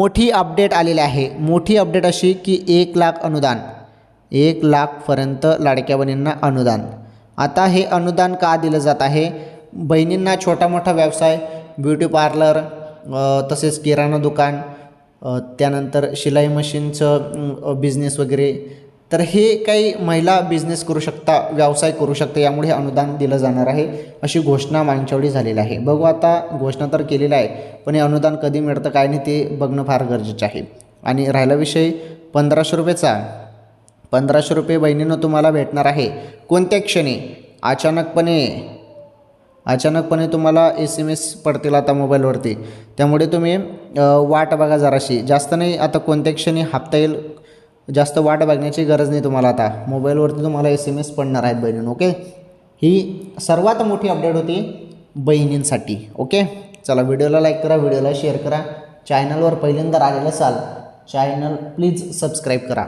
मोठी अपडेट आलेली आहे. मोठी अपडेट अशी की एक लाख अनुदान. एक लाखपर्यंत लाडक्या बहिणींना अनुदान. आता हे अनुदान का दिलं जात आहे? बहिणींना छोटा मोठा व्यवसाय ब्युटी पार्लर तसेच किराणा दुकान त्यानंतर शिलाई मशीनचं बिझनेस वगैरे तर हे काही महिला बिझनेस करू शकता व्यवसाय करू शकता यामुळे हे अनुदान दिलं जाणार आहे अशी घोषणा मागच्यावेळी झालेली आहे. बघू आता घोषणा तर केलेली आहे पण हे अनुदान कधी मिळतं काय नाही ते बघणं फार गरजेचं आहे. आणि राहिला विषय पंधराशे रुपयेचा. पंधराशे रुपये बहिणीनं तुम्हाला भेटणार आहे. कोणत्या क्षणी? अचानकपणे अचानकपणे तुम्हाला एस एम एस पडतील आता मोबाईलवरती. त्यामुळे तुम्ही वाट बघा जराशी. जास्त नाही आता कोणत्या क्षणी हप्ता येईल जास्त वाट बघण्याची गरज नाही तुम्हाला आता. मोबाईलवरती तुम्हाला एस एम एस पडणार आहेत बहिणी ओके? ही सर्वात मोठी अपडेट होती बहिणींसाठी ओके? चला व्हिडिओला लाईक करा व्हिडिओला शेअर करा. चॅनलवर पहिल्यांदा आलेलं असाल चॅनल प्लीज सबस्क्राईब करा.